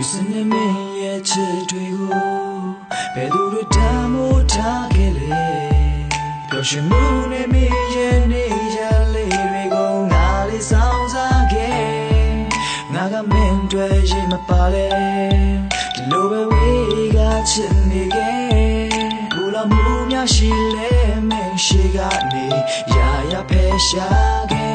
ယူစနေမင်းရဲ့ချစ်တွေကိုဘယ်သူတို့တမိုးထားခဲ့လဲပျော်ရွှင်မှုနဲ့မင်းရဲ့နေရလေးတွေကိုငါလေးဆောင်စားခဲ့ငါကမင်းတွေရင်မပါလဲဒီလိုပဲဝေးကချစ်နေခဲ့ဘူလာမှုများရှိလဲမင်းရှိကနေရာရဖယ်ရှာခဲ့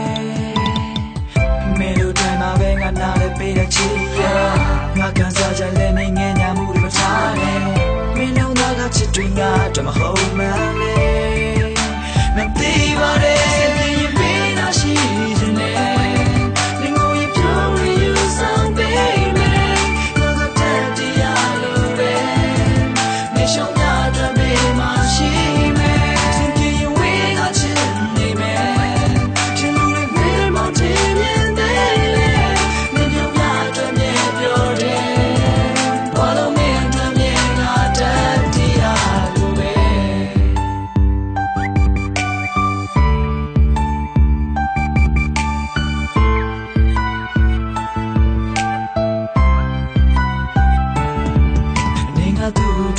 တွေငါတမဟုတ်မှန်း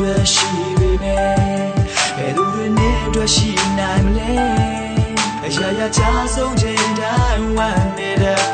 အတွက်ရှိပေမဲ့ဘယ်သူတွေနဲ့အတွက်ရှိနိုင်မလဲအရာရာချဆုံးချိန်တိုင်းဝမ်းနေတဲ့သူ